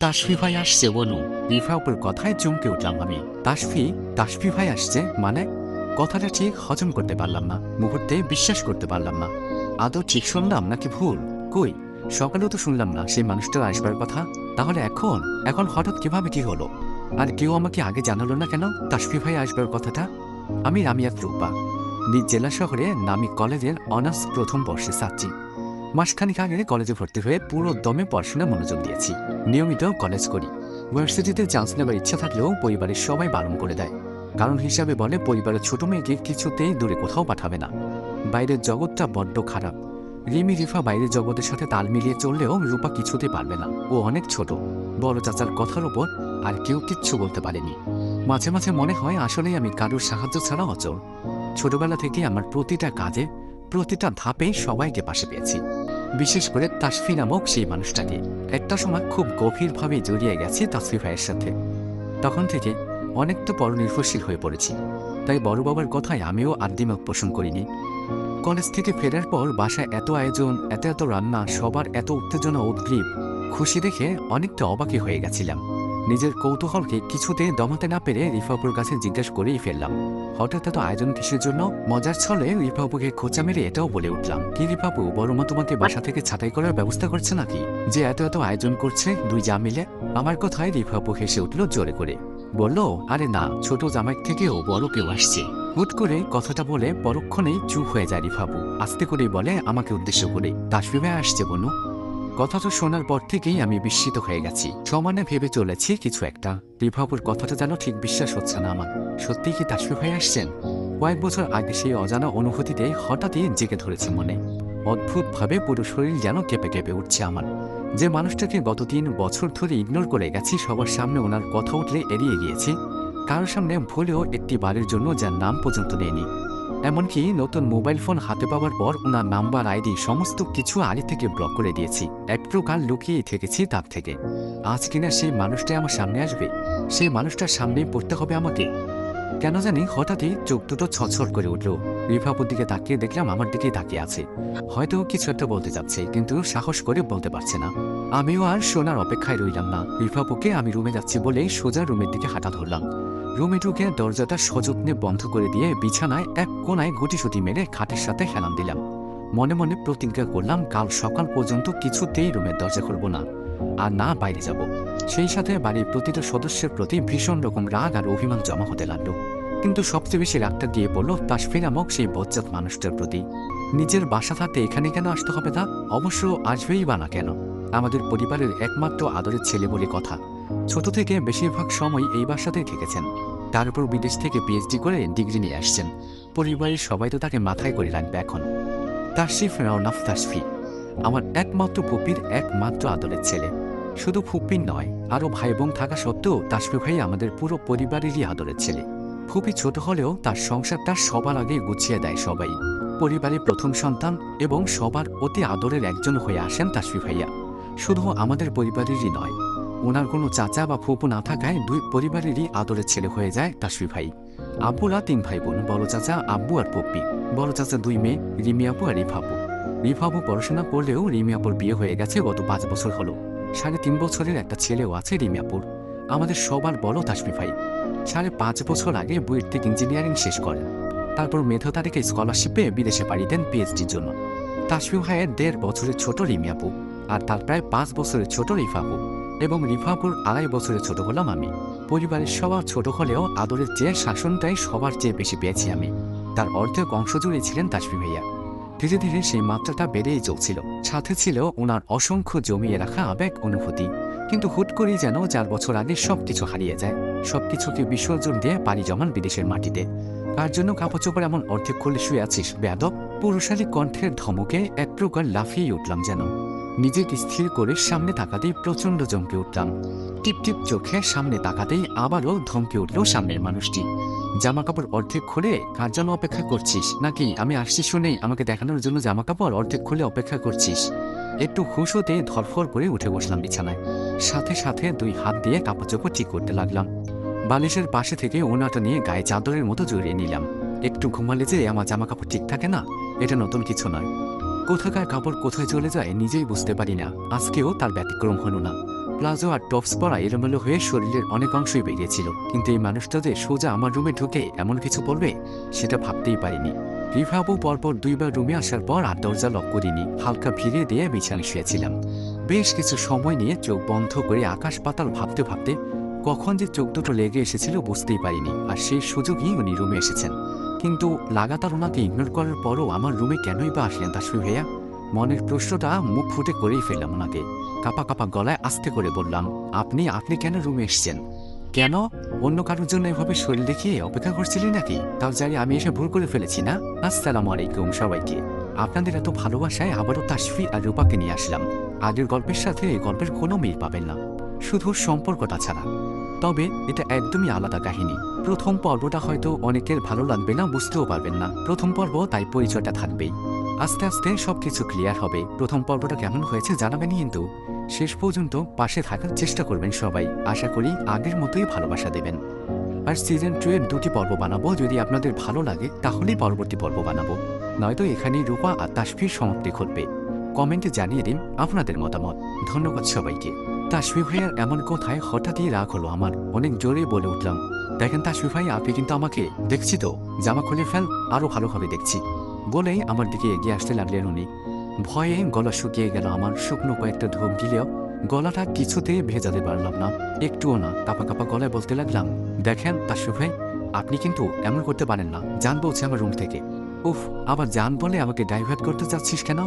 তাসফি ভাই আসছে, বনু। রিফা উপর কথায় চমকে উঠলাম আমি। তাসফি তাসফি ভাই আসছে? মানে? কথাটা ঠিক হজম করতে পারলাম না, মুহূর্তে বিশ্বাস করতে পারলাম না। আদৌ ঠিক শুনলাম নাকি ভুল? কই? সকালেও তো শুনলাম না, সেই মানুষটার আসবার কথা। তাহলে এখন? এখন হঠাৎ কীভাবে কি হলো? আর কেউ আমাকে আগে জানালো না কেন তাসফি ভাই আসবার কথাটা? আমি রামিয়াত রূপা। নিজ জেলা শহরে নামি কলেজের অনার্স প্রথম বর্ষে ছাত্রী মাসখানিক আগে কলেজে ভর্তি হয়ে পুরো দমে পড়াশোনা মনোযোগ দিয়েছি। নিয়মিত কলেজ করি। ভার্সিটিতে চান্স নেবার ইচ্ছা থাকলেও পরিবারের সবাই বারণ করে দেয়। কারণ হিসাবে বলে, পরিবারের ছোট মেয়েকে কিছুতেই দূরে কোথাও পাঠাবে না। বাইরের জগৎটা বড্ড খারাপ। রিমি রিফা বাইরের জগতের সাথে তাল মিলিয়ে চললেও রূপা কিছুতে পারবে না। ও অনেক ছোট। বড় চাচার কথার ওপর আর কেউ কিচ্ছু বলতে পারেনি। মাঝে মাঝে মনে হয় আসলেই আমি কারোর সাহায্য ছাড়া অচল। ছোটবেলা থেকে আমার প্রতিটা কাজে, প্রতিটা ধাপে সবাইকে পাশে পেয়েছি। বিশেষ করে তাসফি নামক সেই মানুষটাকে। একটা সময় খুব গভীরভাবে জড়িয়ে গেছি তাসফি ভাইয়ের সাথে। তখন থেকে অনেকটা পরনির্ভরশীল হয়ে পড়েছি। তাই বড় বাবার কথায় আমিও আর পোষণ করিনি। কলেজ থেকে ফেরার পর বাসায় এত আয়োজন, এত এত রান্না, সবার এত উত্তেজনা উদ্গ্রীব, খুশি দেখে অনেকটা অবাকি হয়ে গেছিলাম। নিজের কৌতূহলকে কিছুতে দমাতে না পেরে রিফাপুর কাছে জিজ্ঞাসা করেই ফেললাম। হঠাৎ এত আয়োজন কিসের জন্য? মজার ছলে রিফাপুকে খোঁচা মেরে এটাও বলে উঠলাম। কি রিফাপু বড় মা তোমাকে বাসা থেকে ছাঁটাই করার ব্যবস্থা করছে নাকি? যে এত এত আয়োজন করছে দুই যা মিলে? আমার কথায় রিফাপু হেসে উঠল জোরে করে। বলল আরে না ছোট জামাই থেকেও বড় কেউ আসছে। হুট করে কথাটা বলে পরক্ষণেই চুপ হয়ে যায় রিফাবু আস্তে করেই বলে আমাকে উদ্দেশ্য করে। তাসবিবে আসছে বনু। কথাটা শোনার পর থেকেই আমি বিস্মিত হয়ে গেছি। সমানে ভেবে চলেছি কিছু একটা। রিভাপুর কথাটা যেন ঠিক বিশ্বাস হচ্ছে না আমার। সত্যিই কি তাসফি ভাই আসছেন কয়েক বছর আগে সেই অজানা অনুভূতিতে হঠাৎই জেগে ধরেছে মনে। অদ্ভুতভাবে পুরো শরীর যেন কেঁপে কেঁপে উঠছে আমার। যে মানুষটাকে গত তিন বছর ধরে ইগনোর করে গেছি, সবার সামনে ওনার কথা উঠলে এড়িয়ে গিয়েছি। কারোর সামনে ভুলেও একটি বারের জন্য যার নাম পর্যন্ত নেয়নি এমনকি নতুন মোবাইল ফোন হাতে পাওয়ার পর ওনার নাম্বার আইডি সমস্ত কিছু আগে থেকে ব্লক করে দিয়েছি। এক প্রকার লুকিয়ে থেকেছি তার থেকে। আজ কিনা সেই মানুষটাই আমার সামনে আসবে? সেই মানুষটার সামনেই পড়তে হবে আমাকে? কেন জানি হঠাৎই চোখ দুটো ছছড় করে উঠল। রিফাপুর দিকে তাকিয়ে দেখলাম আমার দিকেই তাকিয়ে আছে। হয়তো কিছু একটা বলতে যাচ্ছে, কিন্তু সাহস করে বলতে পারছে না। আমিও আর শোনার অপেক্ষায় রইলাম না। রিফাপুকে আমি রুমে যাচ্ছি বলেই সোজা রুমের দিকে হাঁটা ধরলাম। রুমে ঢুকে দরজাটা সযত্নে বন্ধ করে দিয়ে বিছানায় এক কোনায় গুটিসুটি মেরে খাটের সাথে হেলান দিলাম। মনে মনে প্রতিজ্ঞা করলাম, কাল সকাল পর্যন্ত কিছুতেই রুমের দরজা খুলব না। আর না বাইরে যাব। সেই সাথে বাড়ির প্রতিটা সদস্যের প্রতি ভীষণ রকম রাগ আর অভিমান জমা হতে লাগল। কিন্তু সবচেয়ে বেশি রাগটা দিয়ে পড়ল তাসফির নামক সেই বজ্জাত মানুষটার প্রতি। নিজের বাসা থাকতে এখানে কেন আসতে হবে তা? অবশ্য আসবেই বা না কেন? আমাদের পরিবারের একমাত্র আদরের ছেলে বলে কথা। ছোট থেকে বেশিরভাগ সময় এই বাসাতেই থেকেছেন। তার উপর বিদেশ থেকে পিএইচডি করে ডিগ্রি নিয়ে আসছেন। পরিবারের সবাই তো তাকে মাথায় করে রাখবে এখন। তাসিফ রওনাফ তাসফি। আমার একমাত্র পুপির একমাত্র আদরের ছেলে। শুধু ফুপির নয়, আরও ভাই বোন থাকা সত্ত্বেও তাসফি ভাই আমাদের পুরো পরিবারেরই আদরের ছেলে। ফুপি ছোট হলেও তার সংসারটা সবার আগে গুছিয়ে দেয় সবাই। পরিবারের প্রথম সন্তান এবং সবার অতি আদরের একজন হয়ে আসেন তাসফি ভাইয়া। শুধু আমাদের পরিবারেরই নয়, ওনার কোনো চাচা বা ফুপু না থাকায় দুই পরিবারেরই আদরের ছেলে হয়ে যায় তাসফি ভাই। আব্বুরা তিন ভাই বোন বড় চাচা আব্বু আর পপ্পি বড় চাচা দুই মেয়ে, রিমি আর রিফাপু। রিফাপু পড়াশোনা করলেও রিমি আপুর বিয়ে হয়ে গেছে গত পাঁচ বছর হলো। সাড়ে তিন বছরের একটা ছেলেও আছে রিমিয়াপুর। আমাদের সবার বড় তাসমি ভাই। সাড়ে পাঁচ বছর আগে থেকে ইঞ্জিনিয়ারিং শেষ করেন। তারপর মেধা তারিখে স্কলারশিপে বিদেশে পাড়ি দেন পিএইচডির জন্য। তাসমি ভাইয়ের দেড় বছরের ছোট রিমি আপু আর তার প্রায় পাঁচ বছরের ছোট রিফাপু এবং রিফাপুর আড়াই বছরের ছোট হলাম আমি। পরিবারের সবার ছোট হলেও আদরের চেয়ে শাসনটাই সবার চেয়ে বেশি পেয়েছি আমি। তার অর্ধেক অংশ জুড়ে ছিলেন তাসফি ভাইয়া। ধীরে ধীরে সেই মাত্রাটা বেড়েই চলছিল। সাথে ছিল ওনার অসংখ্য জমিয়ে রাখা আবেগ অনুভূতি। কিন্তু হুট করেই যেন চার বছর আগে সবকিছু হারিয়ে যায়। সবকিছুকে বিসর্জন দিয়ে পাড়ি জমান বিদেশের মাটিতে। কার জন্য কাপড় চোপড় এমন অর্ধেক খুলে শুয়ে আছিস, বেয়াদব? পুরুষালী কণ্ঠের ধমকে এক প্রকার লাফিয়ে উঠলাম যেন। নিজেকে স্থির করে সামনে তাকাতেই প্রচণ্ড চমকে উঠলাম। টিপ টিপ চোখে সামনে তাকাতেই আবারও ধমকে উঠল সামনের মানুষটি। জামা কাপড় অর্ধেক খুলে কার জন্য অপেক্ষা করছিস? নাকি আমি আসছি শুনেই আমাকে দেখানোর জন্য জামা কাপড় অর্ধেক খুলে অপেক্ষা করছিস? একটু খুশ হতে ধরফর করে উঠে বসলাম বিছানায়। সাথে সাথে দুই হাত দিয়ে কাপড় চোপড় ঠিক করতে লাগলাম। বালিশের পাশে থেকে ওনাটা নিয়ে গায়ে চাদরের মতো জড়িয়ে নিলাম। একটু ঘুমালে যে আমার জামা কাপড় ঠিক থাকে না, এটা নতুন কিছু নয়। কোথাকার কাপড় কোথায় চলে যায় নিজেই বুঝতে পারি না। আজকেও তার ব্যতিক্রম হলো না। প্লাজো আর টপস পরা এলোমেলো হয়ে শরীরের অনেক অংশই বেরিয়েছিল। কিন্তু এই মানুষটা যে সোজা আমার রুমে ঢুকে এমন কিছু বলবে, সেটা ভাবতেই পারিনি। রিভাবু পরপর দুইবার রুমে আসার পর আর দরজা লক করিনি। হালকা ভিড়ে দিয়ে বিছানায় শুয়েছিলাম। বেশ কিছু সময় নিয়ে চোখ বন্ধ করে আকাশ পাতাল ভাবতে ভাবতে কখন যে চোখ দুটো লেগে এসেছিল বুঝতেই পারিনি, আর সেই সুযোগই উনি রুমে এসেছেন। কিন্তু লাগাতার ওনাকে ইগনোর করার পরও আমার রুমে কেনই বা আসলেন তাসফি ভাইয়া মনের প্রশ্নটা মুখ ফুটে করেই ফেললাম ওনাকে। কাপা কাপা গলায় আস্তে করে বললাম, আপনি আপনি কেন রুমে এসছেন? কেন? অন্য কারোর জন্য এভাবে শরীর দেখিয়ে অপেক্ষা করছিলেন নাকি? তাও জানি আমি এসে ভুল করে ফেলেছি, না? আসসালামু আলাইকুম সবাইকে। আপনাদের এত ভালোবাসায় আবারও তাসফি আর রূপাকে নিয়ে আসলাম। আগের গল্পের সাথে এই গল্পের কোনো মিল পাবেন না। শুধু সম্পর্কটা ছাড়া। তবে এটা একদমই আলাদা কাহিনী। প্রথম পর্বটা হয়তো অনেকের ভালো লাগবে না, বুঝতেও পারবেন না। প্রথম পর্ব, তাই পরিচয়টা থাকবেই। আস্তে আস্তে সবকিছু ক্লিয়ার হবে। প্রথম পর্বটা কেমন হয়েছে জানাবেন কিন্তু শেষ পর্যন্ত পাশে থাকার চেষ্টা করবেন সবাই। আশা করি আগের মতোই ভালোবাসা দেবেন। আর সিজন টু এর দুটি পর্ব বানাবো, যদি আপনাদের ভালো লাগে তাহলেই পরবর্তী পর্ব বানাবো। নয়তো এখানেই রূপা আর তাসফির সমাপ্তি ঘটবে। কমেন্টে জানিয়ে দিন আপনাদের মতামত। ধন্যবাদ সবাইকে। তাসফি ভাইয়ার এমন কথায় হঠাৎই রাগ হলো আমার। অনেক জোরে বলে উঠলাম, দেখেন তাসফি ভাই, আপনি কিন্তু আমাকে দেখছি তো? জামা খুলে ফেল, আরও ভালোভাবে দেখছি। বলেই আমার দিকে এগিয়ে আসতে লাগলেন উনি। ভয়ে গলা শুকিয়ে গেল আমার শুকনো কয়েকটা ঢোক দিলেও গলাটা কিছুতে ভেজাতে পারলাম না। একটুও না, কাপা কাপা গলায় বলতে লাগলাম, দেখেন তাসফি ভাই, আপনি কিন্তু এমন করতে পারেন না। যান বলছে আমার রুম থেকে। উফ, আবার যান বলে আমাকে ডাইভার্ট করতে চাচ্ছিস কেন?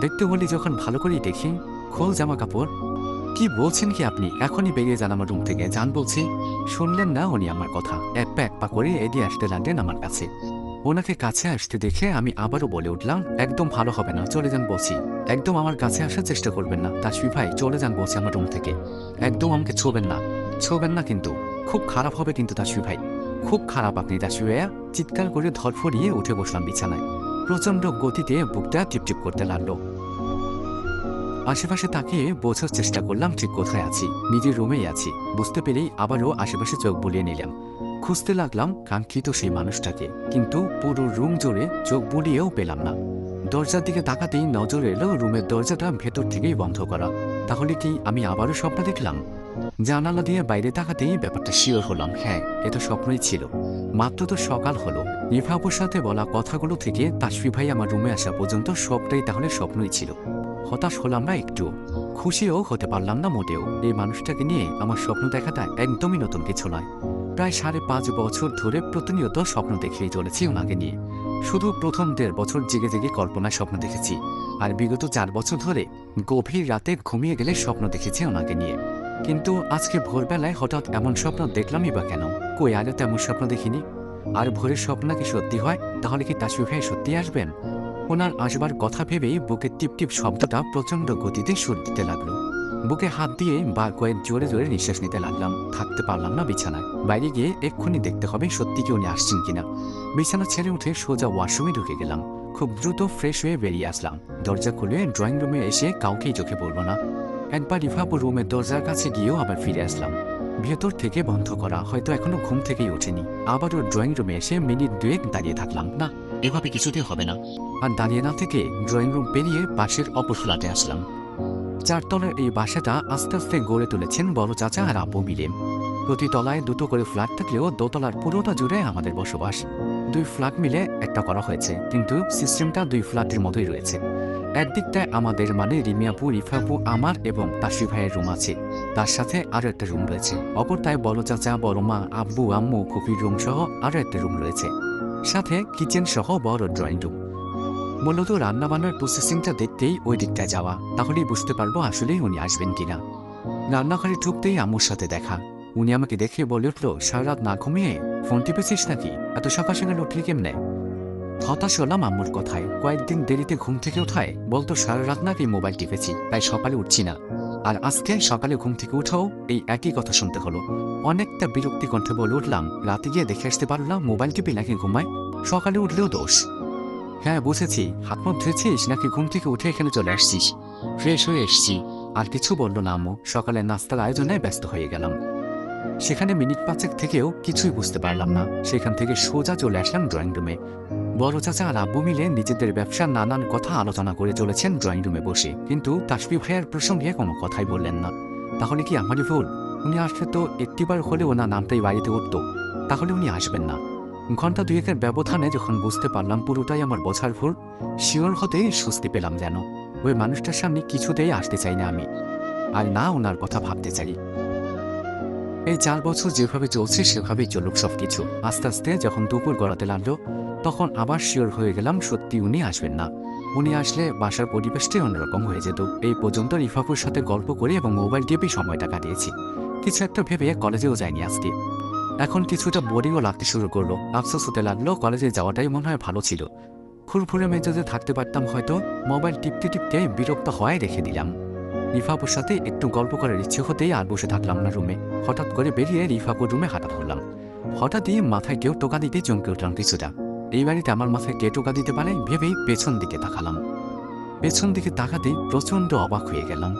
দেখতে বলি যখন ভালো করেই দেখি, খোল জামা কাপড়। কি বলছেন কি আপনি? এখনই বেরিয়ে যান আমার রুম থেকে। যান বলছি। শুনলেন না উনি আমার কথা। এক পা এক পা করে এগিয়ে আসতে লাগলেন আমার কাছে। ওনাকে কাছে আসতে দেখে আমি আবারও বলে উঠলাম, একদম ভালো হবে না, চলে যান বলছি। একদম আমার কাছে আসার চেষ্টা করবেন না। তাসফি ভাই, চলে যান বলছি আমার রুম থেকে। একদম আমাকে ছোবেন না। ছোবেন না কিন্তু। খুব খারাপ হবে কিন্তু তাসফি ভাই। খুব খারাপ আপনি তাসফি ভাইয়া। চিৎকার করে ধরফরিয়ে উঠে বসলাম বিছানায়। প্রচণ্ড গতিতে বুকটা টিপটিপ করতে লাগল। আশেপাশে তাকিয়ে বোঝার চেষ্টা করলাম, ঠিক কোথায় আছি। নিজের রুমেই আছি। বুঝতে পেরেই আবারও আশেপাশে চোখ বুলিয়ে নিলাম। খুঁজতে লাগলাম কাঙ্ক্ষিত সেই মানুষটাকে। কিন্তু পুরো রুম জুড়ে চোখ বুলিয়েও পেলাম না। দরজার দিকে তাকাতেই নজর এলো রুমের দরজাটা ভেতর থেকেই বন্ধ করা। তাহলে কি আমি আবারও স্বপ্ন দেখলাম? জানালা দিয়ে বাইরে তাকাতেই ব্যাপারটা শিওর হলাম হ্যাঁ এ তো স্বপ্নই ছিল। মাত্র তো সকাল হলো। নিভাবুর সাথে বলা কথাগুলো থেকে তাসফি ভাই আমার রুমে আসা পর্যন্ত সবটাই তাহলে স্বপ্নই ছিল। হতাশ হলাম না একটু। খুশিও হতে পারলাম না মোটেও। এই মানুষটাকে নিয়ে আমার স্বপ্ন দেখাটা একদমই নতুন কিছু নয়। প্রায় সাড়ে পাঁচ বছর ধরে প্রতিনিয়ত স্বপ্ন দেখেই চলেছি ওনাকে নিয়ে। শুধু প্রথম দেড় বছর জেগে জেগে কল্পনায় স্বপ্ন দেখেছি। আর বিগত চার বছর ধরে গভীর রাতে ঘুমিয়ে গেলে স্বপ্ন দেখেছি ওনাকে নিয়ে। কিন্তু আজকে ভোরবেলায় হঠাৎ এমন স্বপ্ন দেখলামই বা কেন? কই আগে তেমন স্বপ্ন দেখিনি। আর ভোরের স্বপ্ন কি সত্যি হয়, তাহলে কি তাসফি ভাই সত্যি আসবেন? ওনার আসবার কথা ভেবেই বুকের টিপ টিপ শব্দটা প্রচণ্ড গতিতে সুর দিতে লাগল। বুকে হাত দিয়ে বা কয়েক জোরে জোরে নিঃশ্বাস নিতে লাগলাম। থাকতে পারলাম না বিছানায়। বাইরে গিয়ে এক্ষুনি দেখতে হবে সত্যি কি উনি আসছেন কিনা। বিছানা ছেড়ে উঠে সোজা ওয়াশরুমে ঢুকে গেলাম। খুব দ্রুত ফ্রেশ হয়ে বেরিয়ে আসলাম। দরজা খুলে ড্রয়িং রুমে এসে কাউকেই চোখে পড়ব না। একবার রিভাবু রুমের দরজার কাছে গিয়েও আবার ফিরে আসলাম। ভেতর থেকে বন্ধ করা, হয়তো এখনও ঘুম থেকেই ওঠেনি। আবারও ড্রয়িং রুমে এসে মিনিট দুয়েক দাঁড়িয়ে থাকলাম। না, এভাবে কিছুতেই হবে না। আর দাঁড়িয়ে না থেকে ড্রয়িং রুম পেরিয়ে পাশের অপর ফ্ল্যাটে আসলাম। চারতলার এই বাসাটা আস্তে আস্তে গড়ে তুলেছেন বড় চাচা আর আব্বু মিলে। প্রতি তলায় দুটো করে ফ্ল্যাট থাকলেও দোতলার পুরোটা জুড়ে আমাদের বসবাস। দুই ফ্ল্যাট মিলে একটা করা হয়েছে, কিন্তু সিস্টেমটা দুই ফ্ল্যাটের মতোই রয়েছে। একদিকটায় আমাদের মানে রিমিয়াপু রিফাপু আমার এবং তাসি ভাইয়ের রুম আছে। তার সাথে আরও একটা রুম রয়েছে। অপরটায় বড় চাচা, বড় মা, আব্বু, আম্মু খুপির রুম সহ আরও একটা রুম রয়েছে। সাথে কিচেন সহ বড় ড্রয়িং রুম। মূলত রান্নাবান্নার প্রসেসিংটা দেখতেই ওই দিকটায় যাওয়া। তাহলেই বুঝতে পারব আসলেই উনি আসবেন কিনা। রান্নাঘরে ঢুকতেই আম্মুর সাথে দেখা। উনি আমাকে দেখে বলে উঠল সারা রাত না ঘুমিয়ে ফোন টিপেছিস নাকি? এত সকাল সকাল উঠলি কেমনে? হতাশ হলাম আম্মুর কথায়। কয়েকদিন দেরিতে ঘুম থেকে ওঠায় বলতো সারা রাত নাকি মোবাইল টিপেছি, তাই সকালে উঠছি না। আর আজকে সকালে ঘুম থেকে উঠাও এই একই কথা শুনতে হলো। অনেকটা বিরক্তি কণ্ঠে বলে উঠলাম, রাতে গিয়ে দেখে আসতে পারলাম মোবাইল টিপি নাকি ঘুমায়, সকালে উঠলেও দোষ। হ্যাঁ বুঝেছি। হাত মুখ ধুয়েছিস নাকি ঘুম থেকে উঠে এখানে চলে আসছিস? ফ্রেশ হয়ে এসছি। আর কিছু বলল না, আম্মু। সকালে নাস্তার আয়োজনে ব্যস্ত হয়ে গেলাম। সেখানে মিনিট পাঁচেক থেকেও কিছুই বুঝতে পারলাম না। সেখান থেকে সোজা চলে আসলাম ড্রয়িং রুমে বড় চাচা আর আব্বু মিলে নিজেদের ব্যবসার নানান কথা আলোচনা করে চলেছেন ড্রয়িং রুমে বসে। কিন্তু তাসবি ভাইয়ার প্রসঙ্গে কোনো কথাই বললেন না। তাহলে কি আমারই ভুল? উনি আসলে তো একটিবার হলে ওনার নামটাই বাড়িতে উঠতো। তাহলে উনি আসবেন না। ঘণ্টা দুয়েকের ব্যবধানে যখন বুঝতে পারলাম পুরোটাই আমার বোঝার ভুল, শিওর হতেই স্বস্তি পেলাম যেন। ওই মানুষটার সামনে কিছুতেই আসতে চাই না আমি, আর না ওনার কথা ভাবতে চাই। এই চার বছর যেভাবে চলছে, সেভাবেই চলুক সব কিছু আস্তে আস্তে যখন দুপুর গড়াতে লাগল, তখন আবার শিওর হয়ে গেলাম সত্যি উনি আসবেন না। উনি আসলে বাসার পরিবেশটাই অন্যরকম হয়ে যেত। এই পর্যন্ত রিফাপুর সাথে গল্প করে এবং মোবাইল টিপেই সময়টা কাটিয়েছি। কিছু একটা ভেবে কলেজেও যায়নি আজকে। এখন কিছুটা বোরিংও লাগতে শুরু করল। আফসোস হতে লাগল কলেজে যাওয়াটাই মনে হয় ভালো ছিল। ফুরফুরে মেজাজে থাকতে পারতাম হয়তো মোবাইল টিপতে টিপতে বিরক্ত হওয়ায় রেখে দিলাম। রিফাপুর সাথে একটু গল্প করার ইচ্ছে হতেই আর বসে থাকলাম না রুমে হঠাৎ করে বেরিয়ে রিফাপুর রুমে হাঁটা ধরলাম। হঠাৎই মাথায় কেউ টোকা দিতে চমকে উঠলাম কিছুটা। এই বাড়িতে আমার মাথায় কে টোকা দিতে পারে ভেবেই পেছন দিকে তাকালাম। পেছন দিকে তাকাতেই প্রচণ্ড অবাক হয়ে গেলাম।